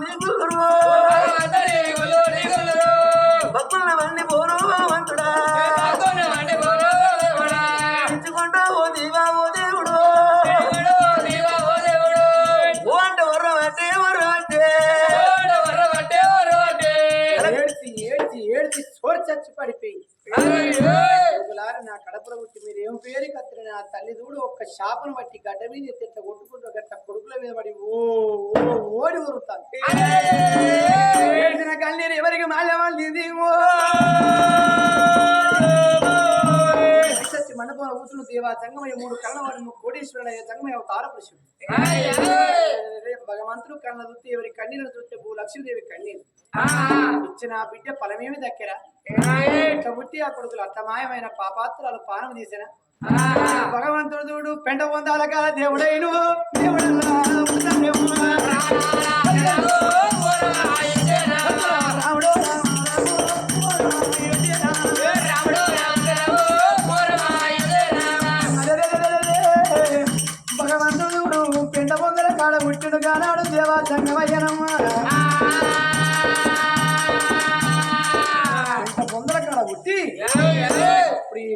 నీ గురు తల్లి చూడు ఒక్క శాపను బట్టి గడ్డ మీద ఎత్తి ఇట్లా కొట్టుకుంటూ గట్ట కొడుకుల మీద పడి ఓ ఓ ఓడి ఊరుతాను కన్నీరు ఎవరికి చచ్చి మండపంలో కూర్చుని దేవా సంగమయ్య మూడు కళ్ళవాడు కోటేశ్వరుడయ్య సంగమయ్య తారపురుషుడు. రేపు భగవంతుడు కళ్ళ చూస్తే ఎవరి కన్నీరు చూస్తే భూ లక్ష్మీదేవి కన్నీరు ఇచ్చిన ఆ బిడ్డ ఫలమేమి దక్కిరా? ఇట్లా పుట్టి ఆ కొడుకులు అత్తమాయమైన పాపాత్రాలు పానం తీసిన భగవంతుడు చూడు పెంట పొందాల కాల దేవుడైను దేవుడల్లా రాముడు భగవంతుడు పెంట పొందల కాడ పుట్టిడు కానాడు దేవా సంగమయ్యనమ్మ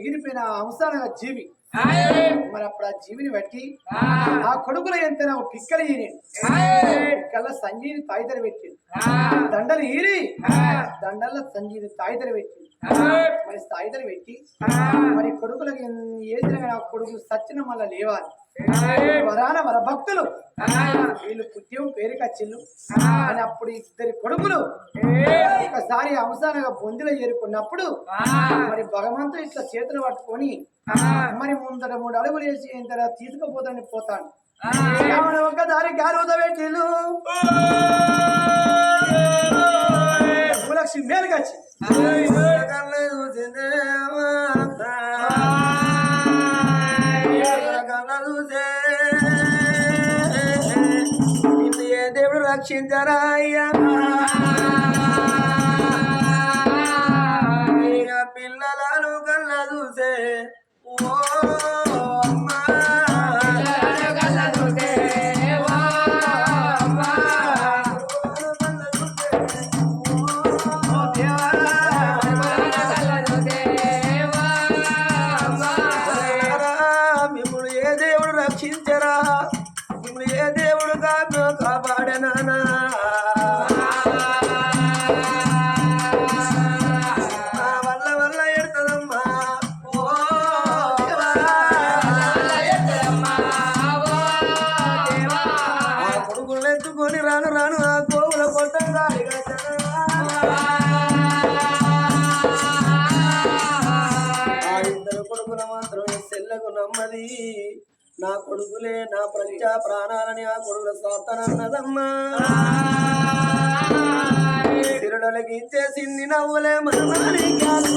ఎగిరిపోయిన అంశాలుగా జీవి. మరి అప్పుడు ఆ జీవిని బట్టి ఆ కొడుకుల ఒక పిక్కలు ఈని. పిక్కల సంజీని తాయితర పెట్టింది దండలు ఈరి దండల్లో సంజీని తాయితర పెట్టింది మరి తాయితర పెట్టి మరి కొడుకులకు ఏదిన ఆ కొడుకు సచ్చిన మళ్ళా లేవాలి. వరాన వర భక్తులు. వీళ్ళు పుట్యం పేరు కచ్చిళ్ళు అని అప్పుడు ఇద్దరి కొడుకులు ఒకసారి అంశాలుగా బొందిలో చేరుకున్నప్పుడు మరి భగవంతుడు ఇట్లా చేతులు పట్టుకొని మరి ముందర మూడు అడుగులు వేసి ఇంత తీసుకుపోతాను పోతాను. రావణ ఒక్కదారి గారుద భూలక్ష్మి మేలుకొచ్చి దేవుడు రక్షించరా కొడుకుల స్వాతనన్నదమ్మా తిరుడలకి ఇచ్చేసింది నవ్వులే మనమని కాదు.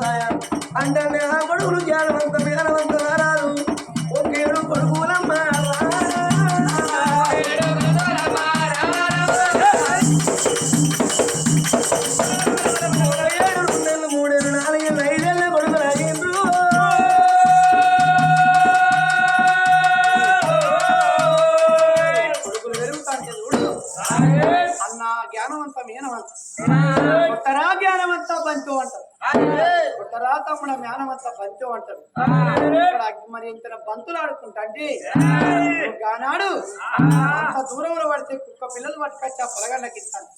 సాయ. అంటే ఆ గొడుగులు జ్ఞానవంత మరి ఇంత బంతులు ఆడుకుంటా అంటే గానాడు అంత దూరంలో పడితే కుక్క పిల్లలు పట్టుకొచ్చి ఆ పొలగాళ్ళకి ఇస్తాను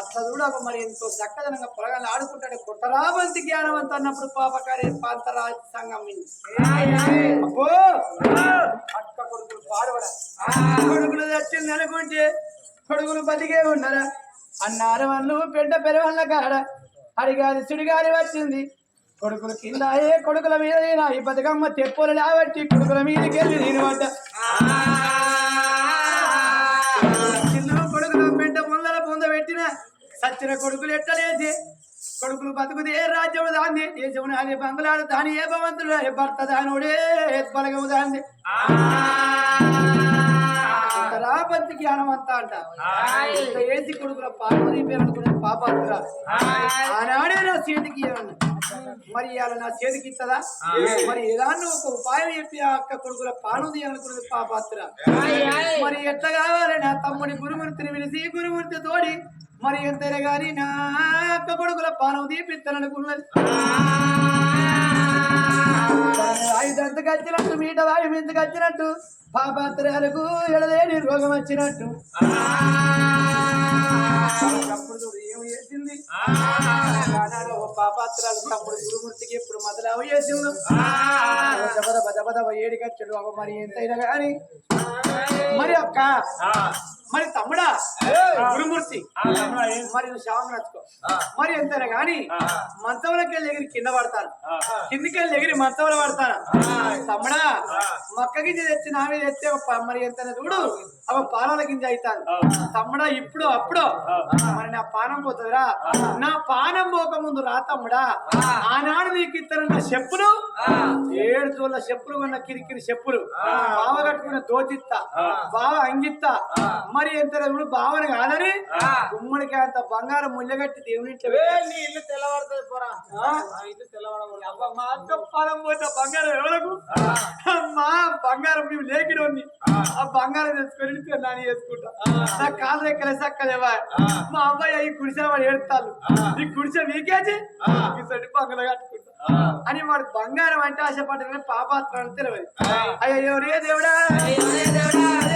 అట్లా చూడ మరి ఎంతో చక్కదనంగా పొలగాళ్ళు ఆడుకుంటాడు. కొట్టరా బంతి జ్ఞానవంత అన్నప్పుడు పాపకారి పాంతరా సంఘం విని. అబ్బో! అక్క కొడుకులు పాడవడ కొడుకులు వచ్చింది అనుకుంటే కొడుకులు బతికే ఉన్నారా అన్నారు వాళ్ళు పెద్ద పెరవల్ల కాడ. అడిగారి సుడిగారి వచ్చింది. కొడుకులు కింద ఏ కొడుకుల మీద నేను ఈ బతుకమ్మ తెప్పులు లేబట్టి కొడుకుల మీదకి వెళ్ళి నేను పడ్డ. చిన్న కొడుకులు పెద్ద పొందల పొంద పెట్టిన సచ్చిన కొడుకులు ఎట్టలేసి కొడుకులు బతుకుది ఏ రాజ్యము దాంది దేశము నాది బంగులాడు దాని ఏ భవంతుడు ఏ భర్త దానుడే బలగము దాంది రాపంతి జ్ఞానం అంతా అంట. ఏసి కొడుకుల అనుకునే పాపాత్ర ఆనాడే నా చేతికి ఇవ్వండి మరి ఇవాళ నా చేతికి ఇస్తుందా? మరి ఏదాన్ని ఒక ఉపాయం చెప్పి ఆ అక్క కొడుకుల పాను తీయాలనుకున్నది పాపాత్ర. మరి ఎట్లా కావాలి నా తమ్ముడి గురుమూర్తిని పిలిచి గురుమూర్తి తోడి మరి ఎంతైనా గాని నా అక్క కొడుకుల పానం తీపిస్తాననుకున్నది ఆయుధంతకు వచ్చినట్టు మీట వాయు ఎందుకు వచ్చినట్టు పాపాత్రాలకు ఎడలేని రోగం వచ్చినట్టు. అప్పుడు చూడు ఆనాడు ఓ పాపాత్రాలు తమ్ముడు గురుమూర్తికి ఇప్పుడు మొదలవ చేసిండు బద బద బద ఏడి కచ్చాడు అవ మరి ఎంతైనా కానీ మరి అక్క మరి తమ్ముడా? గురుమూర్తి. మరి శవం నచ్చుకో మరి ఎంతైనా గాని మంచంలోకి వెళ్ళి ఎగిరి కింద పడతాను కిందికి వెళ్ళి ఎగిరి మంచంలో పడతాను తమ్ముడా మొక్క గింజ తెచ్చి నా మీద ప- మరి ఎంతైనా చూడు అవ పాలాల గింజ అవుతాను తమ్ముడా ఇప్పుడు అప్పుడు. మరి నా పానం పోతుందిరా. నా పానం పోక ముందు రా తమ్ముడా. ఆనాడు నీకు ఇద్దరు నా చెప్పులు ఏడు చోళ్ళ చెప్పులు ఉన్న కిరికిరి చెప్పులు. బావ కట్టుకున్న దోచిత్తా బావ అంగిత్తా. మరి ఎంత బావని కాదని గుమ్మడికి అంత బంగారం ముళ్ళగట్టి దేవుని ఇంట్లో ఇల్లు తెల్లవారుతుంది పోరా. ఇల్లు అబ్బా, మా అక్క పాలం పోతే బంగారం ఎవరకు? మా బంగారం మేము లేకినోని ఆ. బంగారం తెచ్చుకొని నాని చేసుకుంటా. నా కాలు రెక్కలే సక్కలేవా? మా అబ్బాయి అవి కుడిసే వాడు ఏడుతాళ్ళు. ఈ కుడిసే మీకేసి ఈ సడి బంగళ కట్టుకుంటా. అని వాడు బంగారం అంటే ఆశపడ్డ పాపాత్రాలు తెలియదు అయ్యో రే దేవుడా.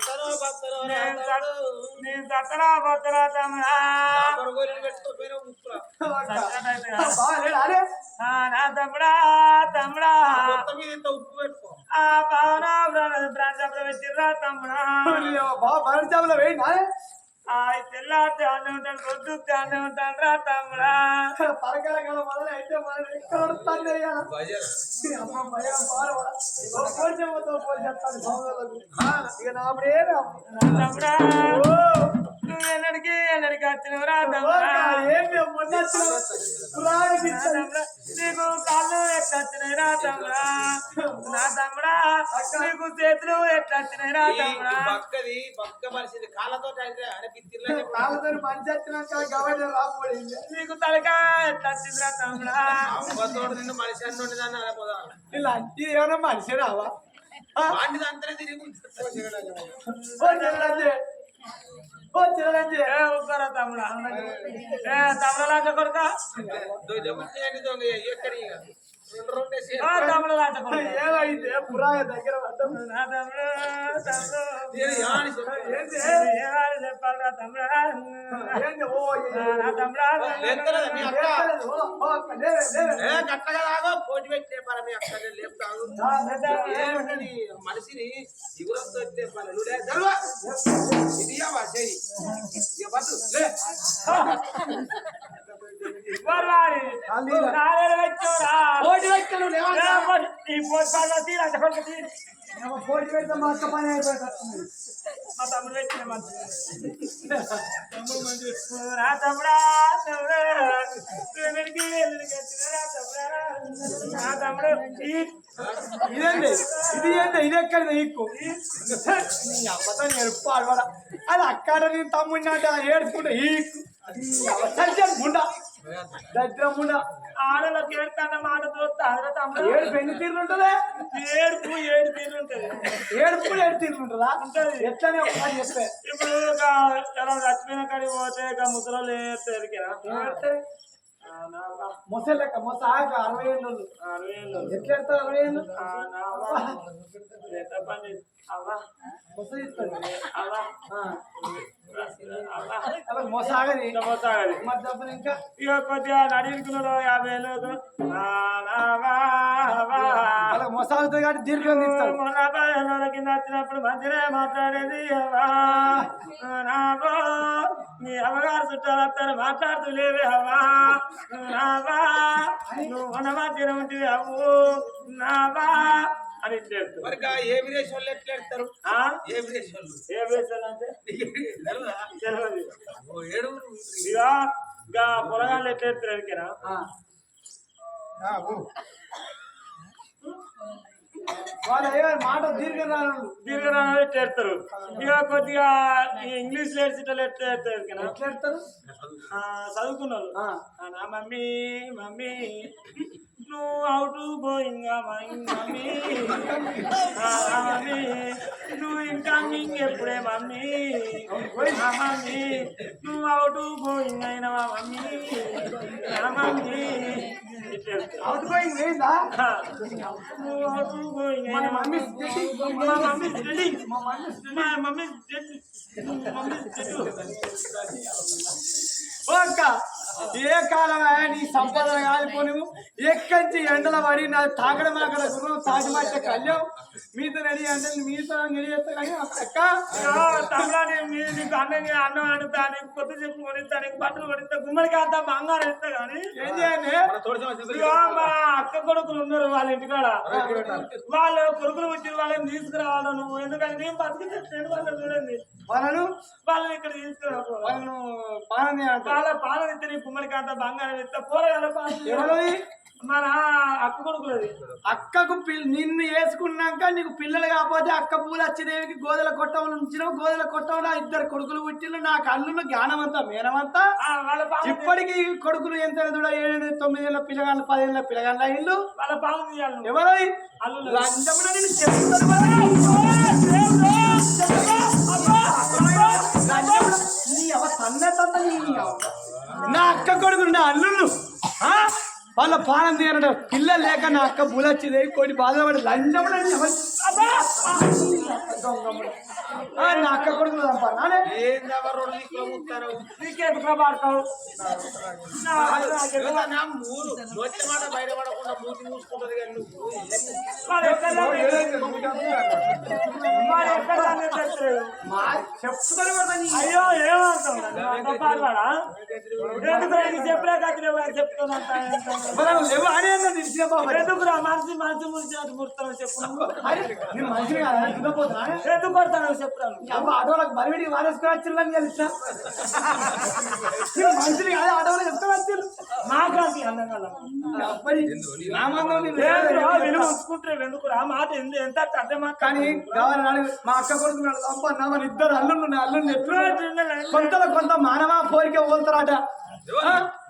నేను సత్తనో బత్తనో రాతాడు. నీ సత్తరా బత్తరా తమ్ముడా నా తమ్ముడా తమ్ముడా. ఆ పవన ప్రాంతంలో పెట్టిర్రా తమ్ముడా. వేయండి తెల్లారితే అన్నం ఉంటాడు పొద్దుతే అన్నం ఉంటాడు రా తమ్ముడా పరకాల కాలం మొదలు అయితే మనం ఎక్కడ పోల్చేస్తాను. ఇక నా అప్పుడే తమ్ముడా ఎన్నడికి ఎన్నడికి వచ్చినవురా తమ్ముడా. తమ్ముడా, నీకు కాళ్ళు ఎట్లా వచ్చినాయిరా తమ్ముడా నా తమ్ముడా నీకు చేతులు ఎట్లా వచ్చినాయి రా తమ్ముడా పక్కది పక్క పరిస్థితి కాళ్ళతో కాళ్ళతో మనిషి వచ్చినాక గవర్నర్ రాకపోయింది నీకు తలకా ఎట్లా వచ్చిందిరా తమ్ముడా. అమ్మతోడు నిన్ను మనిషి అని ఉండేదాన్ని అనపోదా ఇలా అంటే ఏమైనా మనిషి రావా? వాడిది అంతనే తిరిగి ఓ చిరంజీ ఓ ఏ ఊరుకోరా తమ్ముడా ఏ తమ్ముడు లాంటి దొంగ ఎక్కడి ఏమైంది పురాణ దగ్గర పడ్డం నా తమ్ముడు తమ్ముడు నేను ఏమని చెప్పాను? ఏమని చెప్పాలిరా తమ్ముడా ఏంది? ఓ నా తమ్ముడా లేస్తలేదా మీ అక్క. ఓ, ఓ, లేవే, లేవే. ఏ గట్టగా లాగా పోటీ పెట్టే పని మీ అక్క. నేను లేపుతాను ఏమిటని మనిషిని దిగులతో. ఇది పోటీ పెడితే మా అక్క పని అయిపోతుంది మా తమ్ముడు పెట్టిన మంచి. తమ్ముడా వచ్చిన నా తమ్ముడా. ఇదేంటి ఇది ఏంటి ఇది ఎక్కడ ఈక్కు నీ అమ్మతో ఎరుపు ఆడవాడ? అది అక్కడ నేను తమ్ముడిని అంటే ఏడుచుకుంటా ఈక్కు ముండ. దరిద్రం ముండ. ఆడలోకి మాట చూస్తా తమ్ముడు ఏడు పెళ్ళి తీరు ఉంటుందా? ఏడుపు ఏడు తీరు ఉంటది. ఏడుపు ఏడు తీరు ఉంటుందా? ఉంటది. ఎట్లనే ఒకసారి చెప్పే ఇప్పుడు చచ్చిపోయిన కాడికి పోతే ఇక ముసలో ఎరికినా మొస లెక్క మొస ఆగ అరవై ఏళ్ళు అరవై ఏళ్ళు ఎట్లా ఎడతారు అరవై ఏళ్ళు? ఆ, నావా. ఎంత పని అవ్వా. మొస ఇస్తాడు. అవ్వా. ఆ. అవ్వా. అలా మొస ఆగది. ఇంత పోతాగది మరి డబ్బులు ఇంకా? ఇక కొద్దిగా నడిరుకున్నాడు యాభై ఏళ్ళు ఆ, నావా, అవ్వా. అలా మొస ఆగుతుంది కాబట్టి దీర్ఘం తీస్తాడు మొన్న పదిహేనుల కింద వచ్చినప్పుడు మంచిగా మాట్లాడేది మీ అమ్మగారు చుట్టాలు వస్తారు మాట్లాడుతూ లేవే అవ్వా. నావా నువ్వు. ఉన్న మధ్యన ఉంటుంది అవ్వు. నావా అని చెప్తారు మరి గా ఏ విదేశీ వాళ్ళు ఎట్లా ఎడతారు? ఆ? ఏ విదేశీ వాళ్ళు ఏ వేసానంటే నీకు తెలుసా? తెలియదు ఓ ఏడుగురు ఇక గా పొలగాళ్ళు ఎట్లా ఎత్తారు ఎరికేనా ఆ. వాళ్ళు ఏ మాట దీర్ఘం రాను దీర్ఘనాలు ఎట్లా ఎత్తారు ఇక కొద్దిగా ఈ ఇంగ్లీష్ నేర్చేటోళ్ళు ఎట్లా ఎత్తారు ఎరికేనా ఎట్లా ఎడతారు ఆ, చదువుకున్నారు నా మమ్మీ మమ్మీ నువ్వు అవుట్ గోయింగ్ మమ్మీ మమ్మీ. నువ్వు ఇన్కమింగ్ ఎప్పుడే మమ్మీ? మమ్మీ నువ్వు అవుట్ గోయింగ్ అయినవా మమ్మీ. మమ్మీ. అవుట్ ఏందా ఆ, నువ్వు అవుట్ గోయింగ్ మన అయినవా మమ్మీ మా మమ్మీ స్టడింగ్ మా మమ్మీ మా మమ్మీ మమ్మీ ఓ అక్క ఏ కాలమే నీ సంపాదన కాలిపోను ఎక్కంచి ఎండల పడి నా తాగడం అక్కడ గుర్రం తాగి మాట కళ్యాణం మీతో రెడీ అంటే మీతో రెడీ చేస్తా కానీ అక్క తమ్ముడా నేను మీ- నీకు అన్నకి అన్నం అడుగుతా నీకు కొత్త చెప్పు కొనిస్తా నీకు బట్టలు కొనిస్తా గుమ్మడికి అంతా బంగారం ఇస్తా కానీ. ఏం చేయండి? మా అక్క కొడుకులు ఉన్నారు వాళ్ళ ఇంటికాడ. వాళ్ళు కొడుకులు వచ్చిన వాళ్ళని తీసుకురావాలి నువ్వు. ఎందుకంటే నేను బతికితే నేను వాళ్ళని చూడండి. వాళ్ళను? వాళ్ళని ఇక్కడ తీసుకురావు వాళ్ళను పాలన వాళ్ళ పాలన ఇస్తే నీ గుమ్మడికి అంతా బంగారం ఇస్తా పోరగాల పాలన ఎవరది? మన అక్క కొడుకులది. అక్కకు నిన్ను వేసుకున్నాక నీకు పిల్లలు కాకపోతే అక్క పూలు వచ్చేదేవికి గోదల కొట్టం ఉంచినావు గోదల కొట్టంలో ఇద్దరు కొడుకులు పుట్టిన నా కళ్ళులో జ్ఞానమంతా మేనమంతా. ఇప్పటికీ కొడుకులు ఎంత కూడా ఏడు తొమ్మిది ఏళ్ళ పిల్లగాళ్ళు పదేళ్ళ పిల్లగాళ్ళ ఇల్లు వాళ్ళ నువ్వు. ఎవరై లంచమున నేను చెప్తాను నా అక్క కొడుకు నా అల్లుళ్ళు వాళ్ళ పానం తీయనట పిల్లలు లేక నా అక్క బులొచ్చింది కొన్ని బాధపడి లంచమున నీ అవ్వ. అబ్బా! నా అక్క కొడుకులు నీకెందుకు పడతావు బయట పడకుండా మూతి మూసుకుంటది కానీ నువ్వు అయ్యో ఏమంటావు చెప్పలే కట్టిన చెప్తున్నా మరి నువ్వు లేవు అని అన్నా తెలిసిన బాబా ఎందుకురా మనిషి మనిషి మురిచి ముడతావు చెప్పు ఎందుకు కొడతావు చెప్పురా నువ్వు. అబ్బా బరివిడి వారేసుకుని వచ్చిందని తెలుసా? నేను మనిషిని కాదు చెప్తా లేదు విలువ ఉంచుకుంటారు ఎందుకు? రా మాట ఎంత కానీ మా అక్క కొడుకున్నాడు అబ్బా నా మన ఇద్దరు అల్లుళ్ళు ఉన్నాయి అల్లుళ్ళు ఎట్లు కొంతలో కొంత మానవ పోలిక పోతారట?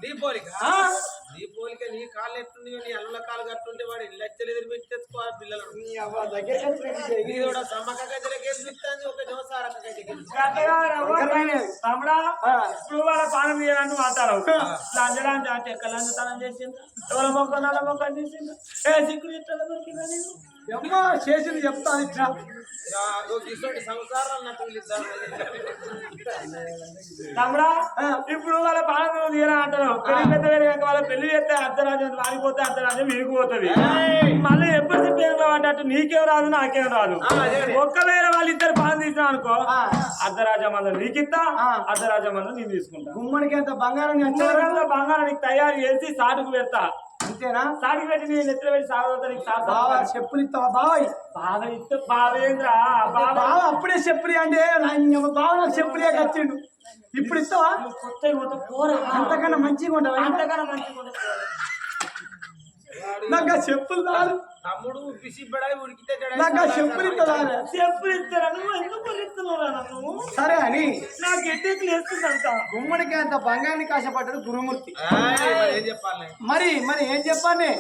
నీ నీ పోలిక నీ కాళ్ళు ఎట్టుండి నీ అల్లుల కాలు కట్టుంటే వాడు ఇల్లు ఎదురు పెట్టి పిల్లలు ఇది కూడా సమ్మక్క గజలకి ఎదురుస్తుంది ఒక జోసారక్క గజలకి తమ్ముడా ఇప్పుడు వాళ్ళ పానం చేయాలని మాట్లాడవు. లంచడానికి అంటే ఎక్కడ చేసింది. ఎవరి మొక్క నల్ల మొక్క చేసింది ఏ సిక్కులు ఇట్లా దొరికిందా నేను చేసింది చెప్తాను ఇట్లా. తమ్ముడా ఇప్పుడు వాళ్ళ పానం తీయరా అంటారు పెళ్ళి పెద్ద వేరే కనుక వాళ్ళ పెళ్ళి చేస్తే అర్ధరాజ్యం వారిపోతే అర్ధరాజ్యం విరిగిపోతుంది మళ్ళీ ఎప్పుడు చెప్పేం అన్నట్టు నీకేం రాదు నాకేం రాదు. ఒక్కవేళ వాళ్ళిద్దరు పానం తీసినా అనుకో అర్ధరాజ్యం మందు నీకిస్తా అర్ధరాజ్యం మందు నేను తీసుకుంటా. గుమ్మడికి అంత బంగారం బంగారానికి తయారు చేసి సాటుకు పెడతా. అంతేనా? పెట్టి నేను ఎత్తున పెట్టి సాగుతా నీకు సాగు బావా చెప్పులు ఇస్తావా బాబాయ్ బాగా ఇస్తే బావేంద్రా బావ అప్పుడే చెప్పులు అంటే బావ నాకు చెప్పులే వచ్చిండు. ఇప్పుడు ఇస్తావా? అంతకన్నా మంచిగా ఉంటావా? అంతకన్నా మంచిగా ఉండదు. నాకు చెప్పులు రాదు. తమ్ముడు పిసిబ్బడాయి ఉడికితే నాకు ఆ చెప్పులు ఇస్తావా? చెప్పులు ఇస్తారా? నువ్వు ఎందుకు నువ్వు సరే అని. నాకు వేస్తుందంట. గుమ్మడికి అంత బంగారాన్ని కాశపడ్డాడు గురుమూర్తి. ఏం చెప్పాలి? మరి మరి ఏం చెప్పాలి?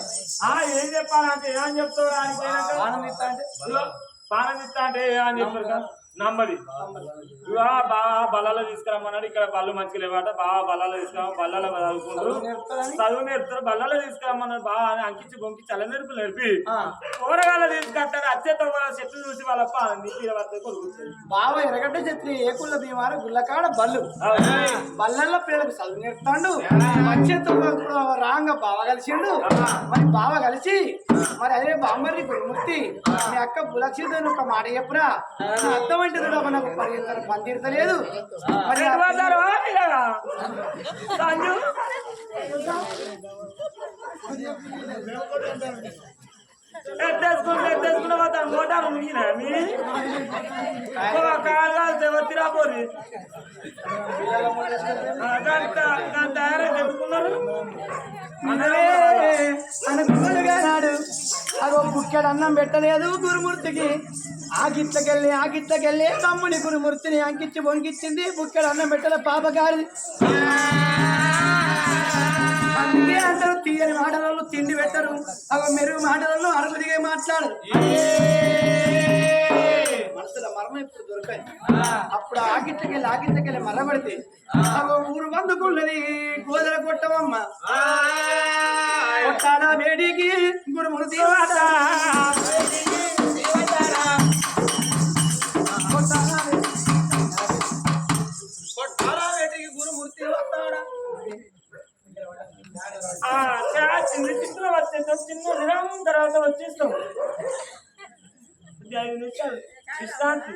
ఆ ఏం చెప్పాలంటే ఏం చెప్తావు అని పోయినాక? ఆనందం ఇస్తా అంటే? ఇస్తా అంటే అని చెప్తారు కదా నమ్మది బాగా బల్లలో తీసుకురమ్మన్నాడు. ఇక్కడ బళ్ళు మంచిగా లేవట. బాగా బల్లలో తీసుకురామ బల్లలో చదువుకుంటారు చదువు నేర్పుతారు. బల్లలో తీసుకురమ్మన్నాడు. బాగా అని అంకించి బొంకించి అల్ల నేర్పు నేర్పి. కూరగాయలు తీసుకొస్తాడు. అచ్చేతో చెట్లు చూసి వాళ్ళ నీటి వద్ద కొడుకుతుంది బావ ఎరగడ్డ చెత్రి ఏకుళ్ళ భీమార గుల్లకాడ బల్లు. బల్లల్లో పిల్లలకు చదువు నేర్పుతాడు. వచ్చేతో రాంగ బావ కలిసిండు. మరి బావ కలిసి మరి అదే బామ్మర్రి గురుమూర్తి మీ అక్క బులక్షితో ఒక మాట చెప్పురా. అర్థం అంటే చూడమ్మ నాకు పరిగెత్తలు పనితీరతలేదు ఎత్తేసుకుంటే ఎత్తేసుకుంటే పోతాను మోటారు ముగినా మీ? కాలు కాదు వచ్చిరా పోరి దాని తయారై తెచ్చుకున్నారు మనలే అనుకున్నాడుగా నాడు అదో బుక్కెడు అన్నం పెట్టలేదు గురుమూర్తికి. ఆ గిట్లకెళ్ళి ఆ గిట్లకెళ్ళి తమ్ముని గురుమూర్తిని అంకించి వంకిచ్చింది బుక్కెడు అన్నం పెట్టల పాపగారి అందుకే అందరూ తీయని మాటలలో తిండి పెట్టరు. అవ మెరుగు మాటలలో అరుగు దిగే మాట్లాడరు. మనసుల మరణం ఇప్పుడు దొరకాయి అప్పుడు ఆ గిట్లకెళ్ళి మరబడితే అవ ఊరు వందుకున్నది గోదల కొట్టవమ్మ. కొట్టాల వేడికి గురుమూర్తి మాట. చిన్న చిక్కులు వచ్చేస్తాం చిన్న విరామం తర్వాత వచ్చేస్తాం ఐదు నిమిషాలు. విశ్రాంతి.